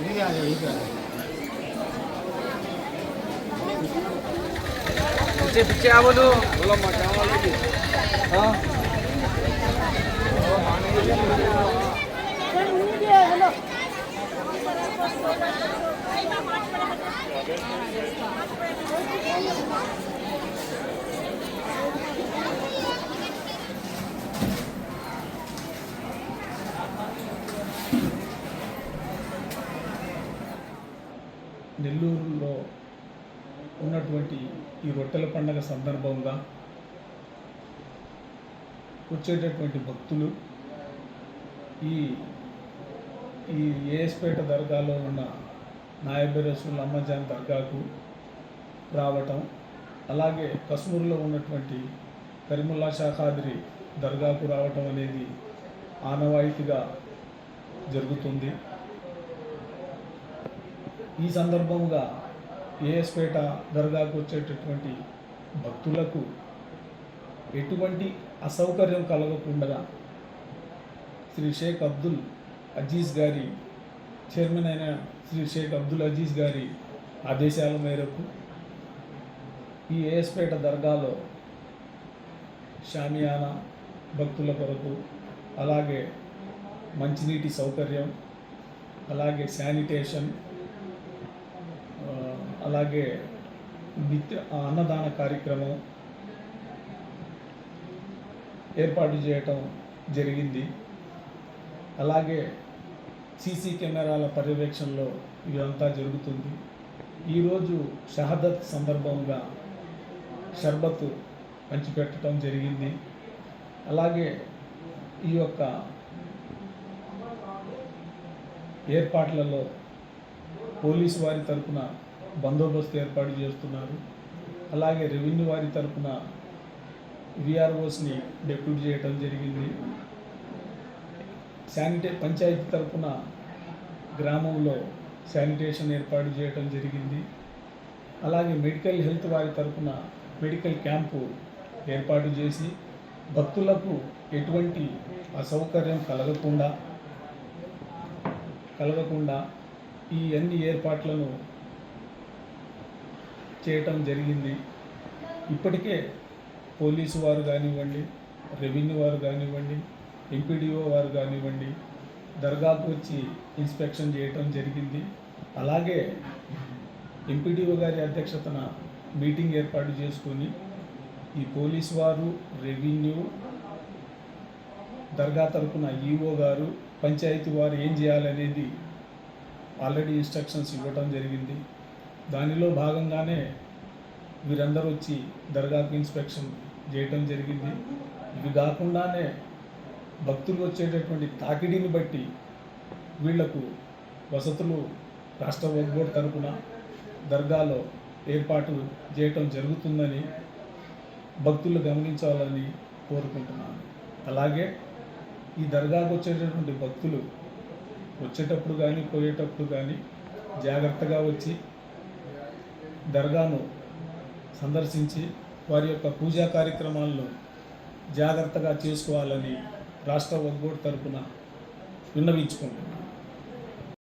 이게 아니야 이게 પિછે પિછે આ બધું બોલો મજા હા నెల్లూరులో ఉన్నటువంటి ఈ రొట్టెల పండగ సందర్భంగా వచ్చేటటువంటి భక్తులు ఈ ఈ ఏఎస్పేట దర్గాలో ఉన్న నాయబెరసుల్ అమ్మజాన్ దర్గాకు రావటం అలాగే కశ్మూర్లో ఉన్నటువంటి కరిముల్లా షాఖాద్రి దర్గాకు రావటం అనేది ఆనవాయితీగా జరుగుతుంది. ఈ సందర్భంగా ఏఎస్పేట దర్గాకు వచ్చేటటువంటి భక్తులకు ఎటువంటి అసౌకర్యం కలగకుండా శ్రీ షేక్ అబ్దుల్ అజీజ్ గారి చైర్మన్ అయిన శ్రీ షేక్ అబ్దుల్ అజీజ్ గారి ఆదేశాల మేరకు ఈ ఏఎస్పేట దర్గాలో షామియానా భక్తుల కొరకు అలాగే మంచినీటి సౌకర్యం అలాగే శానిటేషన్ అలాగే నిత్య ఆ, అన్నదాన కార్యక్రమం ఏర్పాటు చేయటం జరిగింది. అలాగే సీసీ కెమెరాల పర్యవేక్షణలో ఇదంతా జరుగుతుంది. ఈరోజు షహదత్ సందర్భంగా షర్బత్ పంచిపెట్టడం జరిగింది. అలాగే ఈ యొక్క ఏర్పాట్లలో పోలీసు వారి తరపున బందోబస్తు ఏర్పాటు చేస్తున్నారు. అలాగే రెవెన్యూ వారి తరపున విఆర్ఓస్ని డెప్యూట్ చేయడం జరిగింది. శానిటే పంచాయతీ తరపున గ్రామంలో శానిటేషన్ ఏర్పాటు చేయడం జరిగింది. అలాగే మెడికల్ హెల్త్ వారి తరపున మెడికల్ క్యాంపు ఏర్పాటు చేసి భక్తులకు ఎటువంటి అసౌకర్యం కలగకుండా కలగకుండా ఈ అన్ని ఏర్పాట్లను చేయటం జరిగింది. ఇప్పటికే పోలీసు వారు కానివ్వండి రెవెన్యూ వారు కానివ్వండి ఎంపీడీఓ వారు కానివ్వండి దర్గాకు వచ్చి ఇన్స్పెక్షన్ చేయటం జరిగింది. అలాగే ఎంపీడీఓ గారి అధ్యక్షతన మీటింగ్ ఏర్పాటు చేసుకొని ఈ పోలీసు వారు రెవెన్యూ దర్గా తరపున ఈఓ గారు పంచాయతీ వారు ఏం చేయాలనేది ఆల్రెడీ ఇన్స్ట్రక్షన్స్ ఇవ్వటం జరిగింది. దానిలో భాగంగానే వీరందరూ వచ్చి దర్గాకు ఇన్స్పెక్షన్ చేయటం జరిగింది. ఇవి కాకుండానే భక్తులు వచ్చేటటువంటి తాకిడిని బట్టి వీళ్ళకు వసతులు రాష్ట్ర వర్క్ బోర్డు తరపున దర్గాలో ఏర్పాటు చేయటం జరుగుతుందని భక్తులు గమనించాలని కోరుకుంటున్నాను. అలాగే ఈ దర్గాకు వచ్చేటటువంటి భక్తులు వచ్చేటప్పుడు కానీ పోయేటప్పుడు కానీ జాగ్రత్తగా వచ్చి దర్గాను సందర్శించి వారి యొక్క పూజా కార్యక్రమాలను జాగ్రత్తగా చేసుకోవాలని రాష్ట్ర వక్ఫ్ తరపున విన్నవించుకుంటున్నాను.